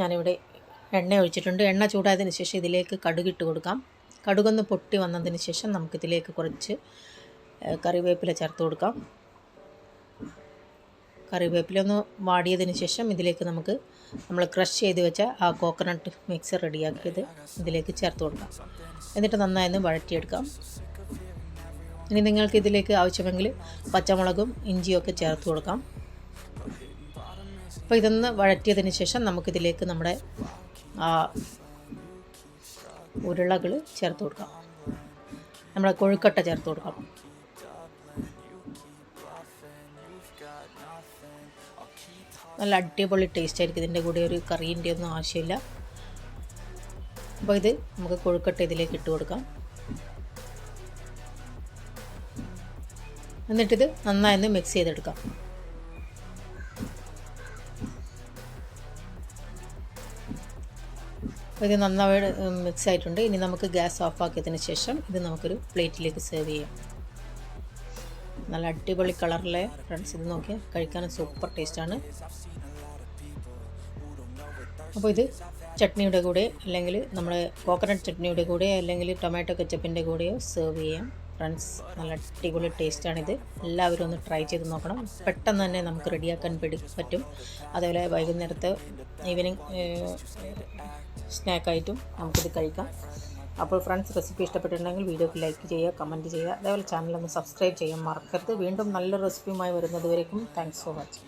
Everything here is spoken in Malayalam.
ഞാനിവിടെ എണ്ണ ഒഴിച്ചിട്ടുണ്ട്. എണ്ണ ചൂടായതിന് ശേഷം ഇതിലേക്ക് കടുകിട്ട് കൊടുക്കാം. കടുകൊന്ന് പൊട്ടി വന്നതിന് ശേഷം നമുക്കിതിലേക്ക് കുറച്ച് കറിവേപ്പില ചേർത്ത് കൊടുക്കാം. കറിവേപ്പില ഒന്ന് വാടിയതിന് ശേഷം ഇതിലേക്ക് നമുക്ക് നമ്മൾ ക്രഷ് ചെയ്ത് വെച്ച ആ കോക്കനട്ട് മിക്സ് റെഡിയാക്കിയത് ഇതിലേക്ക് ചേർത്ത് കൊടുക്കാം. എന്നിട്ട് നന്നായി ഒന്ന് വഴറ്റിയെടുക്കാം. ഇനി നിങ്ങൾക്ക് ഇതിലേക്ക് ആവശ്യമെങ്കിൽ പച്ചമുളകും ഇഞ്ചിയും ഒക്കെ ചേർത്ത് കൊടുക്കാം. അപ്പോൾ ഇതൊന്ന് വഴറ്റിയതിന് ശേഷം നമുക്കിതിലേക്ക് നമ്മുടെ ഉരുളകൾ ചേർത്ത് കൊടുക്കാം. നമ്മുടെ കൊഴുക്കട്ട ചേർത്ത് കൊടുക്കാം. നല്ല അടിപൊളി ടേസ്റ്റ് ആയിരിക്കും. ഇതിന്റെ കൂടെ ഒരു കറീന്റെ ഒന്നും ആവശ്യമില്ല. അപ്പോൾ ഇത് നമുക്ക് കൊഴുക്കട്ട ഇതിലേക്ക് ഇട്ട് കൊടുക്കാം. എന്നിട്ടിത് നന്നായി ഒന്ന് മിക്സ് ചെയ്തെടുക്കാം. ഇത് നന്നായി മിക്സ് ആയിട്ടുണ്ട്. ഇനി നമുക്ക് ഗ്യാസ് ഓഫ് ആക്കിയതിന് ശേഷം ഇത് നമുക്കൊരു പ്ലേറ്റിലേക്ക് സെർവ് ചെയ്യാം. നല്ല അടിപൊളി കളറിലെ ഫ്രണ്ട്സ് ഇത് നോക്കിയാൽ കഴിക്കാൻ സൂപ്പർ ടേസ്റ്റാണ് അപ്പോൾ ഇത് ചട്നിയുടെ കൂടെ അല്ലെങ്കിൽ നമ്മുടെ കോക്കനട്ട് ചട്നിയുടെ കൂടെ അല്ലെങ്കിൽ ടൊമാറ്റോ കെച്ചപ്പിന്റെ കൂടെയോ സെർവ് ചെയ്യാം. ഫ്രണ്ട്സ്. നല്ല അടിപൊളി ടേസ്റ്റാണിത്. എല്ലാവരും ഒന്ന് ട്രൈ ചെയ്ത് നോക്കണം. പെട്ടെന്ന് തന്നെ നമുക്ക് റെഡിയാക്കാൻ പറ്റും. അതേപോലെ വൈകുന്നേരത്തെ ഈവനിങ് സ്നാക്കായിട്ടും നമുക്കിത് കഴിക്കാം. അപ്പോൾ ഫ്രണ്ട്സ് റെസിപ്പി ഇഷ്ടപ്പെട്ടിട്ടുണ്ടെങ്കിൽ വീഡിയോക്ക് ലൈക്ക് ചെയ്യുക കമന്റ് ചെയ്യുക. അതേപോലെ ചാനലൊന്ന് സബ്സ്ക്രൈബ് ചെയ്യാൻ മറക്കരുത്. വീണ്ടും നല്ല റെസിപ്പിയുമായി വരുന്നത് വരേക്കും. Thanks for watching.